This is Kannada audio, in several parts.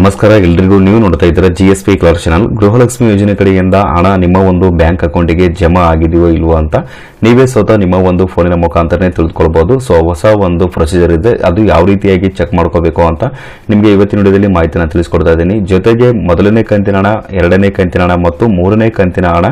ನಮಸ್ಕಾರ, ಎಲ್ರಿಗೂ ನೀವು ನೋಡ್ತಾ ಇದ್ದೀರ G S P colour channel Gruhalakshmi ಯೋಜನೆ ಕಡೆಯಿಂದ ಹಣ ನಿಮ್ಮ ಒಂದು ಬ್ಯಾಂಕ್ ಅಕೌಂಟಿಗೆ ಜಮಾ ಆಗಿದೆಯೋ ಇಲ್ವೋ ಅಂತ ನೀವೇ ಸ್ವತಃ ನಿಮ್ಮ ಒಂದು ಫೋನಿನ ಮುಖಾಂತರನೇ ತಿಳಿದುಕೊಳ್ಳಬಹುದು ಸೊ, ಹೊಸ ಒಂದು ಪ್ರೊಸೀಜರ್ ಇದೆ. ಅದು ಯಾವ ರೀತಿಯಾಗಿ ಚೆಕ್ ಮಾಡ್ಕೋಬೇಕು ಅಂತ ನಿಮಗೆ ಇವತ್ತಿನ ವಿಡಿಯೋದಲ್ಲಿ ಮಾಹಿತಿನ ತಿಳಿಸ್ಕೊಡ್ತಾ ಇದ್ದೀನಿ. ಜೊತೆಗೆ ಮೊದಲನೇ ಕಂತಿನ ಹಣ, ಎರಡನೇ ಕಂತಿನ ಹಣ ಮತ್ತು ಮೂರನೇ ಕಂತಿನ ಹಣ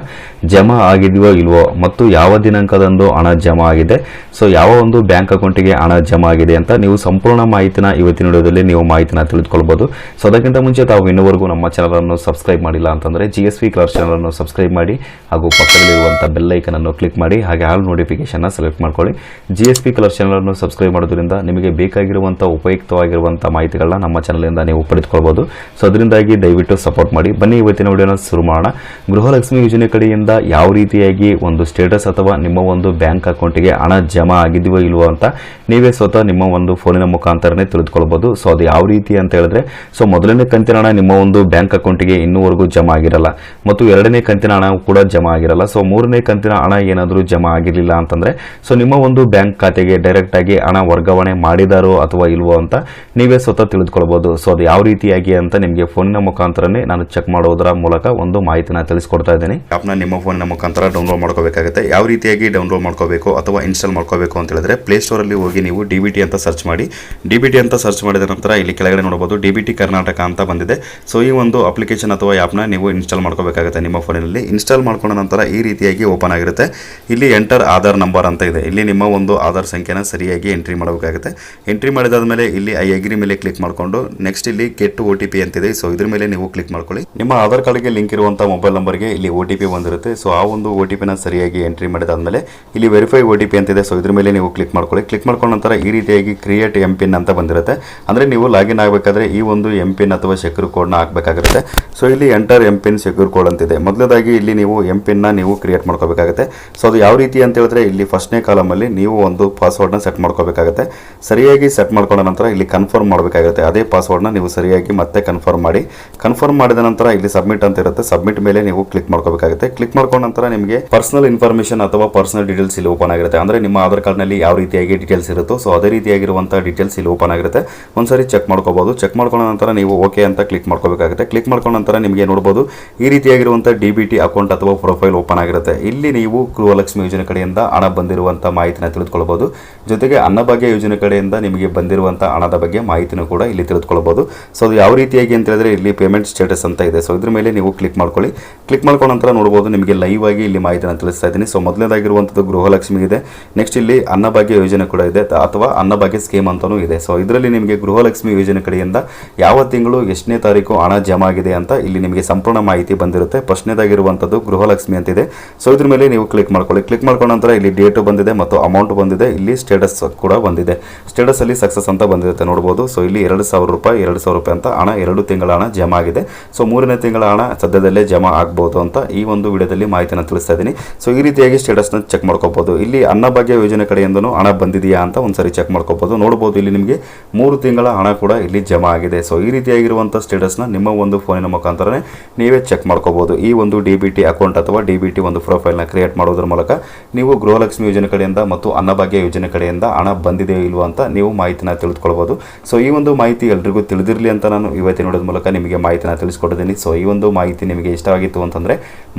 ಜಮಾ ಆಗಿದೆಯೋ ಇಲ್ವೋ ಮತ್ತು ಯಾವ ದಿನಾಂಕದಂದು ಹಣ ಜಮಾ ಆಗಿದೆ. ಸೊ, ಯಾವ ಒಂದು ಬ್ಯಾಂಕ್ ಅಕೌಂಟಿಗೆ ಹಣ ಜಮಾ ಆಗಿದೆ ಅಂತ ನೀವು ಸಂಪೂರ್ಣ ಮಾಹಿತಿನ ಇವತ್ತಿನ ವಿಡಿಯೋದಲ್ಲಿ ನೀವು ಮಾಹಿತಿನ ತಿಳಿದುಕೊಳ್ಬಹುದು ಸೊ ಅದಕ್ಕಿಂತ ಮುಂಚೆ ತಾವು ಇನ್ನೂವರೆಗೂ ನಮ್ಮ ಚಾನಲನ್ನು ಸಬ್ಸ್ಕ್ರೈಬ್ ಮಾಡಿಲ್ಲ ಅಂತಂದ್ರೆ ಜಿ ಎಸ್ ವಿ ಅನ್ನು ಸಬ್ಸ್ಕ್ರೈಬ್ ಮಾಡಿ ಹಾಗೂ ಪಕ್ಕದಲ್ಲಿರುವಂಥ ಬೆಲ್ ಐಕನ್ ಅನ್ನು ಕ್ಲಿಕ್ ಮಾಡಿ, ಹಾಗೆ ಆಲ್ ನೋಟಿಫಿಕೇಶನ್ ಸೆಲೆಕ್ಟ್ ಮಾಡ್ಕೊಳ್ಳಿ. G S P colour channel ಅನ್ನು ಸಬ್ಸ್ಕ್ರೈಬ್ ಮಾಡೋದ್ರಿಂದ ನಿಮಗೆ ಬೇಕಾಗಿರುವಂಥ ಉಪಯುಕ್ತವಾಗಿರುವಂತಹ ಮಾಹಿತಿಗಳನ್ನ ನಮ್ಮ ಚಾನಲಿಂದ ನೀವು ಪಡೆದುಕೊಳ್ಬೋದು ಸೊ ಅದರಿಂದಾಗಿ ದಯವಿಟ್ಟು ಸಪೋರ್ಟ್ ಮಾಡಿ. ಬನ್ನಿ, ಇವತ್ತಿನ ವಿಡಿಯೋನ ಶುರು ಮಾಡೋಣ. ಗೃಹಲಕ್ಷ್ಮಿ ಯೋಜನೆ ಕಡೆಯಿಂದ ಯಾವ ರೀತಿಯಾಗಿ ಒಂದು ಸ್ಟೇಟಸ್ ಅಥವಾ ನಿಮ್ಮ ಒಂದು ಬ್ಯಾಂಕ್ ಅಕೌಂಟಿಗೆ ಹಣ ಜಮಾ ಆಗಿದೆಯೋ ಇಲ್ವೋ ಅಂತ ನೀವೇ ಸ್ವತಃ ನಿಮ್ಮ ಒಂದು ಫೋನಿನ ಮುಖಾಂತರನೇ ತಿಳಿದುಕೊಳ್ಬಹುದು. ಸೊ ಅದು ಯಾವ ರೀತಿ ಅಂತ ಹೇಳಿದ್ರೆ ಸೊ ಮೊದಲನೇ ಕಂತಿನ ಹಣ ನಿಮ್ಮ ಒಂದು ಬ್ಯಾಂಕ್ ಅಕೌಂಟ್ಗೆ ಇನ್ನೂವರೆಗೂ ಜಮಾ ಆಗಿರಲ್ಲ ಮತ್ತು ಎರಡನೇ ಕಂತಿನ ಹಣ ಕೂಡ ಜಮಾ ಆಗಿರಲ್ಲ. ಸೊ ಮೂರನೇ ಕಂತಿನ ಹಣ ಏನಾದರೂ ಜಮಾ ಆಗಿರಲಿಲ್ಲ ಅಂತಂದ್ರೆ ಸೊ ನಿಮ್ಮ ಒಂದು ಬ್ಯಾಂಕ್ ಖಾತೆಗೆ ಡೈರೆಕ್ಟ್ ಆಗಿ ಹಣ ವರ್ಗಾವಣೆ ಮಾಡಿದಾರೋ ಅಥವಾ ಇಲ್ವೋ ಅಂತ ನೀವೇ ಸ್ವತಃ ತಿಳಿದುಕೊಳ್ಬಹುದು ಸೊ ಅದು ಯಾವ ರೀತಿಯಾಗಿ ಅಂತ ನಿಮಗೆ ಫೋನಿನ ಮುಖಾಂತರನೇ ನಾನು ಚೆಕ್ ಮಾಡೋದರ ಮೂಲಕ ಒಂದು ಮಾಹಿತಿನ ತಿಳಿಸ್ಕೊಡ್ತಾ ಇದ್ದೀನಿ. ಆಪ್ನ ನಿಮ್ಮ ಫೋನಿನ ಮುಖಾಂತರ ಡೌನ್ಲೋಡ್ ಮಾಡ್ಕೋಬೇಕಾಗುತ್ತೆ. ಯಾವ ರೀತಿಯಾಗಿ ಡೌನ್ಲೋಡ್ ಮಾಡ್ಕೋಬೇಕು ಅಥವಾ ಇನ್ಸ್ಟಾಲ್ ಮಾಡ್ಕೋಬೇಕು ಅಂತ ಹೇಳಿದ್ರೆ ಪ್ಲೇಸ್ಟೋರಲ್ಲಿ ಹೋಗಿ ನೀವು ಡಿ ಅಂತ ಸರ್ಚ್ ಮಾಡಿ. ಡಿ ಅಂತ ಸರ್ಚ್ ಮಾಡಿದ ನಂತರ ಇಲ್ಲಿ ಕೆಳಗಡೆ ನೋಡಬಹುದು ಡಿ ಕರ್ನಾಟಕ ಅಂತ ಬಂದಿದೆ. ಸೊ ಈ ಒಂದು ಅಪ್ಲಿಕೇಶನ್ ಅಥವಾ ಆ್ಯಪ್ನ ನೀವು ಇನ್ಸ್ಟಾಲ್ ಮಾಡ್ಕೋಬೇಕಾಗುತ್ತೆ ನಿಮ್ಮ ಫೋನಿನಲ್ಲಿ ಇನ್ಸ್ಟಾಲ್ ಮಾಡ್ಕೊಂಡ ನಂತರ ಈ ರೀತಿಯಾಗಿ ಓಪನ್ ಆಗಿರುತ್ತೆ. ಇಲ್ಲಿ ಎಂಟರ್ ಆಧಾರ್ ನಂಬರ್ ಅಂತ ಇದೆ. ಇಲ್ಲಿ ನಿಮ್ಮ ಒಂದು ಆಧಾರ್ ಸಂಖ್ಯೆನ ಸರಿಯಾಗಿ ಎಂಟ್ರಿ ಮಾಡಬೇಕಾಗುತ್ತೆ. ಎಂಟ್ರಿ ಮಾಡಿದಾದ್ಮೇಲೆ ಇಲ್ಲಿ ಐ ಅಗ್ರಿ ಮೇಲೆ ಕ್ಲಿಕ್ ಮಾಡಿಕೊಂಡು ನೆಕ್ಸ್ಟ್ ಇಲ್ಲಿ ಕೆಟ್ಟು ಒ ಟಿ ಪಿ ಅಂತಿದೆ. ಸೊ ಇದ್ರ ಮೇಲೆ ನೀವು ಕ್ಲಿಕ್ ಮಾಡ್ಕೊಳ್ಳಿ. ನಿಮ್ಮ ಆಧಾರ್ ಕಾರ್ಡ್ಗೆ ಲಿಂಕ್ ಇರುವಂಥ ಮೊಬೈಲ್ ನಂಬರ್ಗೆ ಇಲ್ಲಿ ಒ ಟಿ ಪಿ ಬಂದಿರುತ್ತೆ. ಸೊ ಆ ಒಂದು ಒ ಟಿ ಪಿನ ಸರಿಯಾಗಿ ಎಂಟ್ರಿ ಮಾಡಿದಾದ್ಮೇಲೆ ಇಲ್ಲಿ ವೆರಿಫೈ ಒ ಟಿ ಪಿ ಅಂತಿದೆ. ಸೊ ಇದ್ರ ಮೇಲೆ ನೀವು ಕ್ಲಿಕ್ ಮಾಡ್ಕೊಳ್ಳಿ. ಕ್ಲಿಕ್ ಮಾಡ್ಕೊಂಡ ನಂತರ ಈ ರೀತಿಯಾಗಿ ಕ್ರಿಯೇಟ್ ಎಂ ಪಿನ್ ಅಂತ ಬಂದಿರುತ್ತೆ. ಅಂದ್ರೆ ನೀವು ಲಾಗಿನ್ ಆಗಬೇಕಾದ್ರೆ ಈ ಒಂದು ಎಂ ಪಿನ್ ಅಥವಾ ಸೆಕ್ಯೂರ್ ಕೋಡ್ನ ಹಾಕಬೇಕಾಗುತ್ತೆ ಸೊ ಇಲ್ಲಿ enter M PIN secure code ಅಂತಿದೆ. ಮೊದಲದಾಗಿ ಇಲ್ಲಿ ನೀವು ಎಂ ಪಿನ್ನ ನೀವು ಕ್ರಿಯೇಟ್ ಮಾಡ್ಕೋಬೇಕಾಗುತ್ತೆ. ಸೊ ಅದು ಯಾವ ರೀತಿ ಅಂತ ಹೇಳಿದ್ರೆ ಇಲ್ಲಿ ಫಸ್ಟ್ನೇ ಕಾಲಮಲ್ಲಿ ನೀವು ಒಂದು ಪಾಸ್ವರ್ಡ್ನ ಸೆಟ್ ಮಾಡ್ಕೋಬೇಕಾಗುತ್ತೆ. ಸರಿಯಾಗಿ ಸೆಟ್ ಮಾಡ್ಕೊಂಡ ನಂತರ ಇಲ್ಲಿ ಕನ್ಫರ್ಮ್ ಮಾಡಬೇಕಾಗುತ್ತೆ. ಅದೇ ಪಾಸ್ವರ್ಡ್ನ ನೀವು ಸರಿಯಾಗಿ ಮತ್ತೆ ಕನ್ಫರ್ಮ್ ಮಾಡಿ. ಕನ್ಫರ್ಮ್ ಮಾಡಿದ ನಂತರ ಇಲ್ಲಿ ಸಬ್ಮಿಟ್ ಅಂತ ಇರುತ್ತೆ. ಸಬ್ಮಿಟ್ ಮೇಲೆ ನೀವು ಕ್ಲಿಕ್ ಮಾಡ್ಕೋಬೇಕಾಗುತ್ತೆ. ಕ್ಲಿಕ್ ಮಾಡ್ಕೊಂಡ ನಂತರ ನಿಮಗೆ ಪರ್ಸನಲ್ ಇನ್ಫಾರ್ಮೇಷನ್ ಅಥವಾ ಪರ್ಸನಲ್ ಡೀಟೇಲ್ಸ್ ಇಲ್ಲಿ ಓಪನ್ ಆಗಿರುತ್ತೆ. ಅಂದ್ರೆ ನಿಮ್ಮ ಆಧಾರ್ ಕಾರ್ಡ್ನಲ್ಲಿ ಯಾವ ರೀತಿಯಾಗಿ ಡೀಟೇಲ್ಸ್ ಇರುತ್ತೋ ಸೊ ಅದೇ ರೀತಿಯಾಗಿರುವಂತಹ ಡೀಟೇಲ್ಸ್ ಇಲ್ಲಿ ಓಪನ್ ಆಗಿರುತ್ತೆ. ಒಂದ್ಸರಿ ಚೆಕ್ ಮಾಡ್ಕೋಬಹುದು ಚೆಕ್ ಮಾಡ್ಕೊಂಡ ನಂತರ ನೀವು ಓಕೆ ಅಂತ ಕ್ಲಿಕ್ ಮಾಡ್ಕೋಬೇಕಾಗುತ್ತೆ. ಕ್ಲಿಕ್ ಮಾಡ್ಕೊಂಡ ನಂತರ ನಿಮಗೆ ನೋಡಬಹುದು ಈ ರೀತಿಯಾಗಿರುವಂತಹ ಡಿ ಅಕೌಂಟ್ ಅಥವಾ ಪ್ರೊಫೈಲ್ ಓಪನ್ ಆಗಿರುತ್ತೆ. ಇಲ್ಲಿ ನೀವು ಗೃಹಲಕ್ಷ್ಮಿ ಯೋಜನೆ ಕಡೆಯಿಂದ ಹಣ ಬಂದಿರುವಂತಹ ಮಾಹಿತಿನ ತಿಳಿದುಕೊಳ್ಳಬಹುದು ಜೊತೆಗೆ ಅನ್ನಭಾಗ್ಯ ಯೋಜನೆ ಕಡೆಯಿಂದ ನಿಮಗೆ ಬಂದಿರುವಂತಹ ಹಣದ ಬಗ್ಗೆ ಮಾಹಿತಿನೂ ಕೂಡ ಇಲ್ಲಿ ತಿಳಿದುಕೊಳ್ಳಬಹುದು ಸೊ ಅದು ಯಾವ ರೀತಿಯಾಗಿ ಅಂತ ಹೇಳಿದ್ರೆ ಇಲ್ಲಿ ಪೇಮೆಂಟ್ ಸ್ಟೇಟಸ್ ಅಂತ ಇದೆ. ಸೊ ಇದ್ರ ಮೇಲೆ ನೀವು ಕ್ಲಿಕ್ ಮಾಡ್ಕೊಳ್ಳಿ. ಕ್ಲಿಕ್ ಮಾಡ್ಕೊಂಡ ನಂತರ ನೋಡಬಹುದು ನಿಮಗೆ ಲೈವ್ ಆಗಿ ಇಲ್ಲಿ ಮಾಹಿತಿನ ತಿಳಿಸ್ತಾ ಇದ್ದೀನಿ. ಸೊ ಮೊದಲನೇದಾಗಿರುವಂಥದ್ದು ಗೃಹಲಕ್ಷ್ಮಿ ಇದೆ. ನೆಕ್ಸ್ಟ್ ಇಲ್ಲಿ ಅನ್ನಭಾಗ್ಯ ಯೋಜನೆ ಕೂಡ ಇದೆ. ಅಥವಾ ಅನ್ನಭಾಗ್ಯ ಸ್ಕೀಮ್ ಅಂತಾನೂ ಇದೆ. ಸೊ ಇದರಲ್ಲಿ ನಿಮಗೆ ಗೃಹಲಕ್ಷ್ಮಿ ಯೋಜನೆ ಕಡೆಯಿಂದ ಯಾವ ತಿಂಗಳು ಎಷ್ಟನೇ ತಾರೀಕು ಹಣ ಜಮಾ ಆಗಿದೆ ಅಂತ ಇಲ್ಲಿ ನಿಮಗೆ ಸಂಪೂರ್ಣ ಮಾಹಿತಿ ಬಂದಿರುತ್ತೆ. ಫಸ್ಟ್ನೇದಾಗಿರುವಂಥದ್ದು ಗೃಹಲಕ್ಷ್ಮಿ ಅಂತಿದೆ. ಸೊ ಇದ್ರ ಮೇಲೆ ನೀವು ಕ್ಲಿಕ್ ಮಾಡ್ಕೊಳ್ಳಿ. ಕ್ಲಿಕ್ ಮಾಡ್ಕೊಂಡ ನಂತರ ಇಲ್ಲಿ ಡೇಟು ಬಂದಿದೆ ಮತ್ತು ಅಮೌಂಟ್ ಬಂದಿದೆ. ಇಲ್ಲಿ ಸ್ಟೇಟಸ್ ಕೂಡ ಬಂದಿದೆ. ಸ್ಟೇಟಸ್ ಅಲ್ಲಿ ಸಕ್ಸಸ್ ಅಂತ ಬಂದಿರುತ್ತೆ ನೋಡಬಹುದು ಸೊ ಇಲ್ಲಿ ಎರಡು ಸಾವಿರ ರೂಪಾಯಿ, ಎರಡು ಸಾವಿರ ರೂಪಾಯಿ ಅಂತ ಹಣ, ಎರಡು ತಿಂಗಳ ಹಣ ಜಮಾ ಆಗಿದೆ ಸೊ ಮೂರನೇ ತಿಂಗಳ ಹಣ ಸದ್ಯದಲ್ಲೇ ಜಮಾ ಆಗ್ಬೋದು ಅಂತ ಈ ಒಂದು ವಿಡಿಯೋದಲ್ಲಿ ಮಾಹಿತಿಯನ್ನು ತಿಳಿಸ್ತಾ ಇದ್ದೀನಿ. ಸೊ ಈ ರೀತಿಯಾಗಿ ಸ್ಟೇಟಸ್ನ ಚೆಕ್ ಮಾಡ್ಕೋಬಹುದು ಇಲ್ಲಿ ಅನ್ನಭಾಗ್ಯ ಯೋಜನೆ ಕಡೆಯಿಂದನು ಹಣ ಬಂದಿದೆಯಾ ಅಂತ ಒಂದ್ಸರಿ ಚೆಕ್ ಮಾಡ್ಕೋಬಹುದು ನೋಡಬಹುದು ಇಲ್ಲಿ ನಿಮಗೆ ಮೂರು ತಿಂಗಳ ಹಣ ಕೂಡ ಇಲ್ಲಿ ಜಮಾ ಆಗಿದೆ. ಸೊ ಈ ರೀತಿಯಾಗಿರುವಂಥ ಸ್ಟೇಟಸ್ನ ನಿಮ್ಮ ಒಂದು ಫೋನಿನ ಮುಖಾಂತರನೇ ನೀವೇ ಚೆಕ್ ಮಾಡ್ಕೋಬಹುದು ಈ ಒಂದು ಡಿ ಬಿ ಟಿ ಅಕೌಂಟ್ ಅಥವಾ ಡಿ ಬಿ ಟಿ ಒಂದು ಪ್ರೊಫೈಲ್ನ ಕ್ರಿಯೇಟ್ ಮಾಡೋದ್ರ ಮೂಲಕ ನೀವು ಗೃಹಲಕ್ಷ್ಮಿ ಯೋಜನೆ ಕಡೆಯಿಂದ ಮತ್ತು ಅನ್ನಭಾಗ್ಯ ಯೋಜನೆ ಕಡೆಯಿಂದ ಹಣ ಬಂದಿದೆಯೋ ಇಲ್ವೋ ಅಂತ ನೀವು ಮಾಹಿತಿನ ತಿಳಿದುಕೊಳ್ಬೋದು. ಸೊ ಈ ಒಂದು ಮಾಹಿತಿ ಎಲ್ರಿಗೂ ತಿಳಿದಿರಲಿ ಅಂತ ನಾನು ಇವತ್ತಿನ ನೋಡೋದ್ರ ಮೂಲಕ ನಿಮಗೆ ಮಾಹಿತಿನ ತಿಳಿಸ್ಕೊಟ್ಟಿದ್ದೀನಿ. ಸೊ ಈ ಒಂದು ಮಾಹಿತಿ ನಿಮಗೆ ಇಷ್ಟವಾಗಿತ್ತು ಅಂತಂದರೆ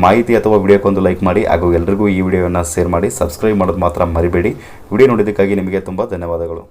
ಮಾಹಿತಿ ಅಥವಾ ವಿಡಿಯೋಕ್ಕೊಂದು ಲೈಕ್ ಮಾಡಿ ಹಾಗೂ ಎಲ್ರಿಗೂ ಈ ವಿಡಿಯೋವನ್ನು ಶೇರ್ ಮಾಡಿ ಸಬ್ಸ್ಕ್ರೈಬ್ ಮಾಡೋದು ಮಾತ್ರ ಮರಿಬೇಡಿ. ವಿಡಿಯೋ ನೋಡಿದ್ದಕ್ಕಾಗಿ ನಿಮಗೆ ತುಂಬ ಧನ್ಯವಾದಗಳು.